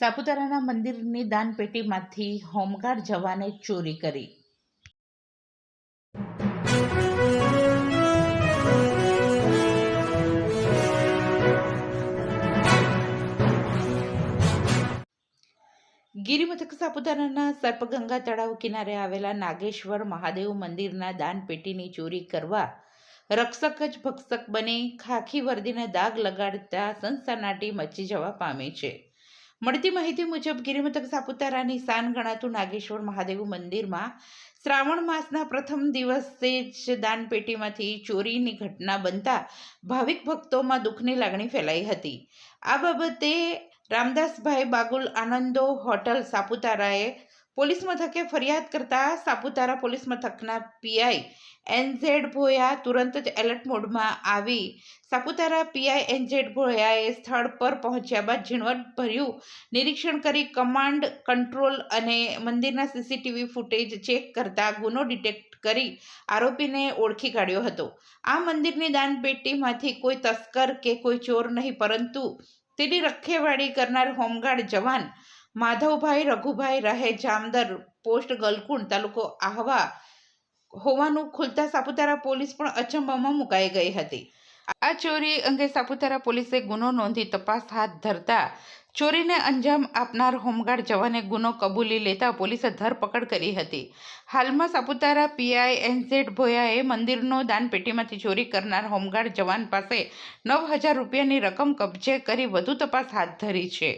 સાપુતારાના મંદિરની દાનપેટીમાંથી હોમગાર્ડ જવાને ચોરી કરી. ગિરિમથક સાપુતારાના સર્પગંગા તળાવ કિનારે આવેલા નાગેશ્વર મહાદેવ મંદિરના દાનપેટીની ચોરી કરવા રક્ષક જ ભક્ષક બની ખાખી વર્દીને દાગ લગાડતા સનસનાટી મચી જવા પામી છે. મળતી માહિતી મુજબ ગિરિમથક સાપુતારાની સાન ગણાતું નાગેશ્વર મહાદેવ મંદિરમાં શ્રાવણ માસના પ્રથમ દિવસે જ દાનપેટીમાંથી ચોરીની ઘટના બનતા ભાવિક ભક્તોમાં દુઃખની લાગણી ફેલાઈ હતી. આ બાબતે રામદાસભાઈ બાગુલ આનંદો હોટલ સાપુતારાએ પોલીસ મથકે ફરિયાદ કરતા સાપુતારા પોલીસ મથકના પીઆઈ એનઝેડ ભોયા તુરંત જ એલર્ટ મોડમાં આવી. સાપુતારા પીઆઈ એનઝેડ ભોયાએ સ્થળ પર પહોંચ્યા બાદ ઝીણવટભર્યું નિરીક્ષણ કરી કમાન્ડ, કંટ્રોલ અને મંદિરના સીસીટીવી ફૂટેજ ચેક કરતા ગુનો ડિટેક્ટ કરી આરોપીને ઓળખી કાઢ્યો હતો. આ મંદિરની દાનપેટીમાંથી કોઈ તસ્કર કે કોઈ ચોર નહીં, પરંતુ તેની રખેવાળી કરનાર હોમગાર્ડ જવાન માધવભાઈ, રઘુભાઈ, રહે, જામદર, પોસ્ટ, ગલકુંડ તાલુકો આહવા હોવાનું ખુલતા સાપુતારા પોલીસ પણ અચંબામાં મુકાઈ ગઈ હતી. આ ચોરી અંગે સાપુતારા પોલીસે ગુનો નોંધી તપાસ હાથ ધરતા ચોરીને અંજામ આપનાર હોમગાર્ડ જવાને ગુનો કબૂલી લેતા પોલીસે ધરપકડ કરી હતી. હાલમાં સાપુતારા પીઆઈ એનઝેડ ભોયાએ મંદિરનો દાનપેટીમાંથી ચોરી કરનાર હોમગાર્ડ જવાન પાસે નવ હજાર રૂપિયાની રકમ કબજે કરી વધુ તપાસ હાથ ધરી છે.